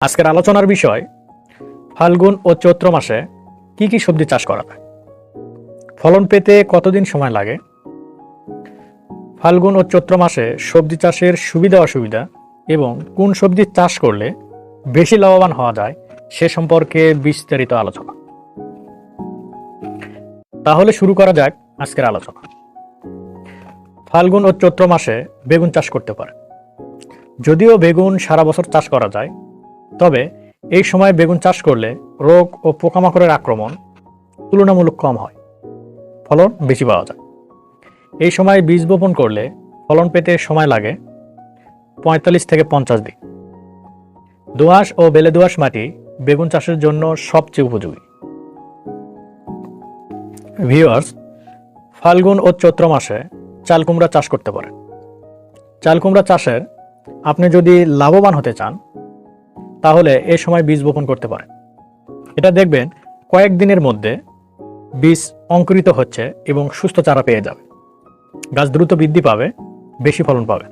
আজকের আলোচনার বিষয়, ফাল্গুন ও চৈত্র মাসে কি কি সবজি চাষ করা যায় ফলন পেতে কতদিন সময় লাগে? ফাল্গুন ও চৈত্র মাসে সবজি চাষের সুবিধা অসুবিধা এবং কোন সবজি চাষ করলে বেশি লাভবান হওয়া যায় সে সম্পর্কে বিস্তারিত আলোচনা। তাহলে শুরু করা যাক আজকের আলোচনা। ফাল্গুন ও চৈত্র মাসে বেগুন চাষ করতে পারে। যদিও বেগুন সারা বছর চাষ করা যায় তবে এই সময় বেগুন চাষ করলে রোগ ও পোকামাকড়ের আক্রমণ তুলনামূলক কম হয়। ফলন বেশি পাওয়া যায়। এই সময় বীজ বপন করলে ফলন পেতে সময় লাগে পঁয়তাল্লিশ থেকে পঞ্চাশ দিন। দোআঁশ ও বেলে দোআঁশ মাটি বেগুন চাষের জন্য সবচেয়ে উপযোগী। ভিওয়ার্স ফাল্গুন ও চৈত্র মাসে চাল কুমড়া চাষ করতে পারেন। চাল কুমড়া চাষের আপনি যদি লাভবান হতে চান তাহলে এ সময় বীজ বপন করতে পারেন এটা দেখবেন কয়েক দিনের মধ্যে বীজ অঙ্কুরিত হচ্ছে এবং সুস্থ চারা পেয়ে যাবে। গাছ দ্রুত বৃদ্ধি পাবে, বেশি ফলন পাবে।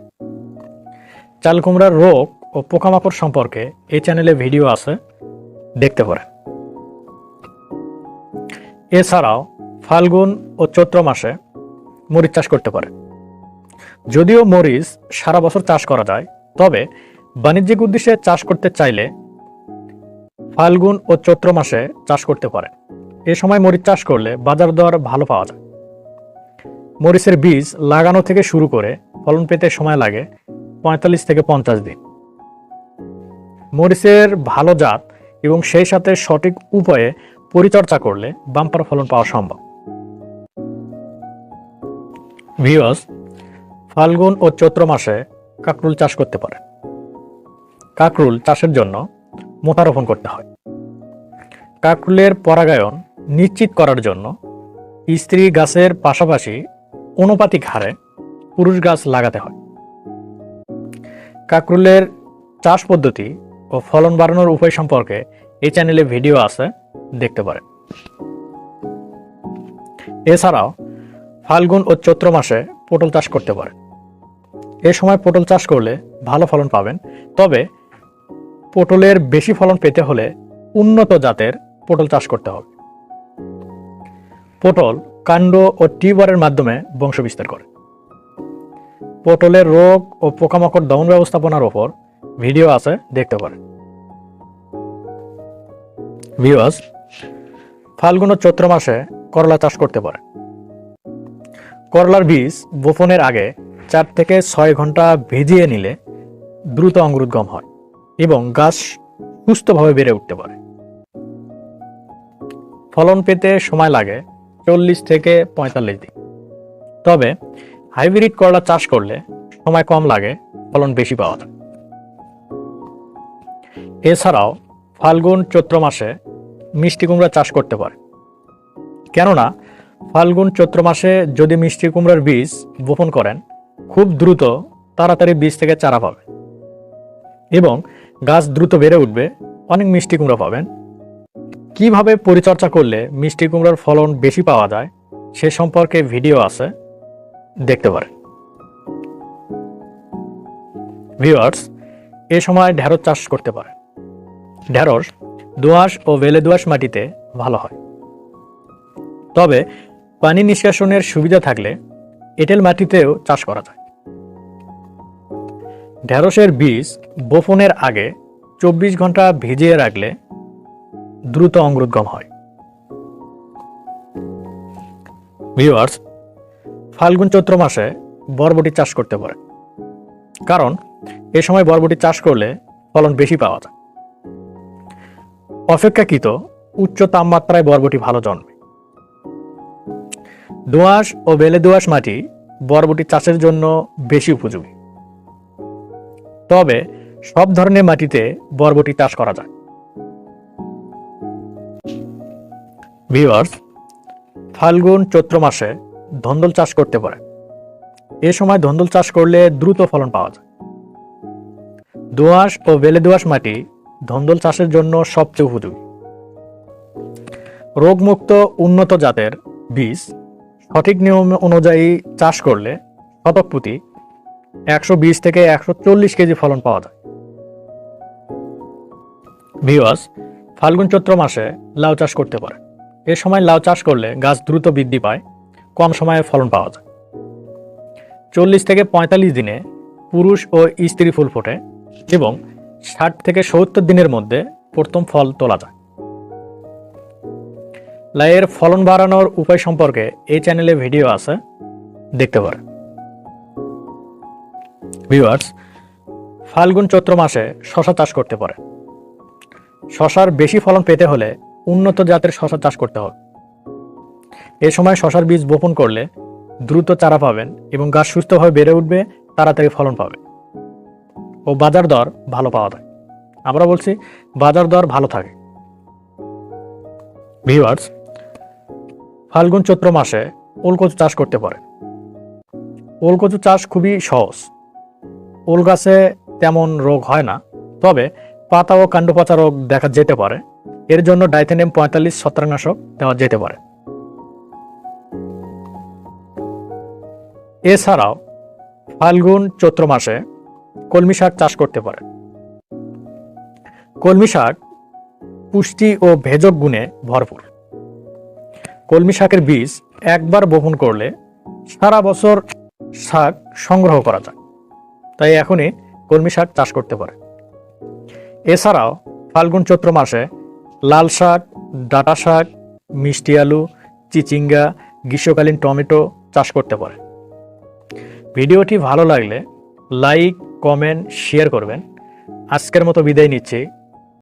চাল কুমড়ার রোগ ও পোকামাকড় সম্পর্কে এই চ্যানেলে ভিডিও আছে, দেখতে পারেন। এছাড়াও ফাল্গুন ও চৈত্র মাসে মরিচ চাষ করতে পারে। যদিও মরিচ সারা বছর চাষ করা যায়, তবে বাণিজ্যিক উদ্দেশ্যে চাষ করতে চাইলে ফাল্গুন ও চৈত্র মাসে চাষ করতে পারে। এ সময় মরিচ চাষ করলে বাজার দর ভালো পাওয়া যায়। মরিচের বীজ লাগানো থেকে শুরু করে ফলন পেতে সময় লাগে পঁয়তাল্লিশ থেকে পঞ্চাশ দিন। মরিচের ভালো জাত এবং সেই সাথে সঠিক উপায়ে পরিচর্যা করলে বাম্পার ফলন পাওয়া সম্ভব। ভিওস ফাল্গুন ও চৈত্র মাসে কাকরুল চাষ করতে পারে কাকরুল চাষের জন্য মোটা রোপণ করতে হয়। কাকরুলের পরাগায়ন নিশ্চিত করার জন্য স্ত্রী গাছের পাশাপাশি অনুপাতিক হারে পুরুষ গাছ লাগাতে হয়। কাকরুলের চাষ পদ্ধতি ও ফলন বাড়ানোর উপায় সম্পর্কে এই চ্যানেলে ভিডিও আছে, দেখতে পারেন। এছাড়াও ফাল্গুন ও চৈত্র মাসে পটল চাষ করতে পারেন। এ সময় পটল চাষ করলে ভালো ফলন পাবেন। তবে পটলের বেশি ফলন পেতে হলে উন্নত জাতের পটল চাষ করতে হবে। পটল কাণ্ড ও টিউবারের মাধ্যমে বংশবিস্তার করে। পটলের রোগ ও পোকামাকড় দমন ব্যবস্থাপনার ওপর ভিডিও আছে, দেখতে পারেন। ভিউয়ার্স, ফাল্গুন ও চৈত্র মাসে করলা চাষ করতে পারে করলার বীজ বোপনের আগে চার থেকে ছয় ঘণ্টা ভিজিয়ে নিলে দ্রুত অঙ্কুরোদ্গম হয়। এবং গাছ সুস্থভাবে বেড়ে উঠতে পারে। ফলন পেতে সময় লাগে চল্লিশ থেকে পঁয়তাল্লিশ দিন। তবে হাইব্রিড করলা চাষ করলে সময় কম লাগে, ফলন বেশি পাওয়া যায়। এছাড়াও ফাল্গুন চৈত্র মাসে মিষ্টি কুমড়া চাষ করতে পারে। কেননা ফাল্গুন চৈত্র মাসে যদি মিষ্টি কুমড়ার বীজ বপন করেন, খুব দ্রুত তাড়াতাড়ি বীজ থেকে চারা পাবে। এবং গাছ দ্রুত বেড়ে উঠবে, অনেক মিষ্টি কুমড়া পাবেন। কীভাবে পরিচর্যা করলে মিষ্টি কুমড়ার ফলন বেশি পাওয়া যায়, সে সম্পর্কে ভিডিও আছে, দেখতে পারেন। ভিউয়ার্স, এ সময় ঢেঁড়স চাষ করতে পারে ঢেঁড়স দোআঁশ ও বেলে দোআঁশ মাটিতে ভালো হয়। তবে পানি নিষ্কাশনের সুবিধা থাকলে এঁটেল মাটিতেও চাষ করা যায়। ঢেঁড়সের বীজ বপনের আগে চব্বিশ ঘণ্টা ভিজিয়ে রাখলে দ্রুত অঙ্কুরোদ্গম হয়। ভিউয়ার্স, ফাল্গুন চৈত্র মাসে বরবটি চাষ করতে পারে। কারণ, এ সময় বরবটি চাষ করলে ফলন বেশি পাওয়া যায়। অপেক্ষাকৃত উচ্চ তাপমাত্রায় বরবটি ভালো জন্মে। দোআঁশ ও বেলে দোআঁশ মাটি বরবটি চাষের জন্য বেশি উপযোগী। তবে সব ধরনের মাটিতে বরবটি চাষ করা যায়। ভিউয়ার্স, ফাল্গুন চৈত্র মাসে ধন্দল চাষ করতে পারে। এ সময় ধন্দল চাষ করলে দ্রুত ফলন পাওয়া যায়। দোআঁশ ও বেলে দোআঁশ মাটি ধন্দল চাষের জন্য সবচেয়ে উপযোগী। রোগমুক্ত, উন্নত জাতের বীজ সঠিক নিয়ম অনুযায়ী চাষ করলে শতক প্রতি একশো বিশ থেকে একশো চল্লিশ কেজি ফলন পাওয়া যায়। ভিওয়াস ফাল্গুন চৈত্র মাসে লাউ চাষ করতে পারে এ সময় লাউ চাষ করলে গাছ দ্রুত বৃদ্ধি পায়, কম সময়ে ফলন পাওয়া যায়। চল্লিশ থেকে পঁয়তাল্লিশ দিনে পুরুষ ও স্ত্রী ফুল ফোটে এবং ষাট থেকে সত্তর দিনের মধ্যে প্রথম ফল তোলা যায়। লাইয়ের ফলন বাড়ানোর উপায় সম্পর্কে এই চ্যানেলে ভিডিও আছে, দেখতে পারেন। ভিউয়ার্স ফাল্গুন চৈত্র মাসে শশা চাষ করতে পারে। শশার বেশি ফলন পেতে হলে উন্নত জাতের শশা চাষ করতে হবে। এ সময় শশার বীজ বপন করলে দ্রুত চারা পাবেন এবং গাছ সুস্থভাবে বেড়ে উঠবে, তাড়াতাড়ি ফলন পাবে ও বাজার দর ভালো পাওয়া যায়। আমরা বলছি, বাজার দর ভালো থাকে। ভিউয়ার্স ফাল্গুন চৈত্র মাসে ওলকচু চাষ করতে পারে। ওলকচু চাষ খুবই সহজ। ওল গাছে তেমন রোগ হয় না, তবে পাতা ও কাণ্ড পচা রোগ দেখা যেতে পারে। এর জন্য ডাইথেনিয়াম পঁয়তাল্লিশ ছত্রাকনাশক দেওয়া যেতে পারে। এছাড়াও, ফাল্গুন চৈত্র মাসে কলমি শাক চাষ করতে পারে। কলমি শাক পুষ্টি ও ভেজক গুণে ভরপুর। কলমি শাকের বীজ একবার বপন করলে সারা বছর শাক সংগ্রহ করা যায়। তাই এখনই কলমি শাক চাষ করতে পারে। এছাড়াও ফাল্গুন চৈত্র মাসে লাল শাক, ডাটা শাক, মিষ্টি আলু, চিচিঙ্গা, গ্রীষ্মকালীন টমেটো চাষ করতে পারে। ভিডিওটি ভালো লাগলে লাইক, কমেন্ট, শেয়ার করবেন। আজকের মতো বিদায় নিচ্ছি।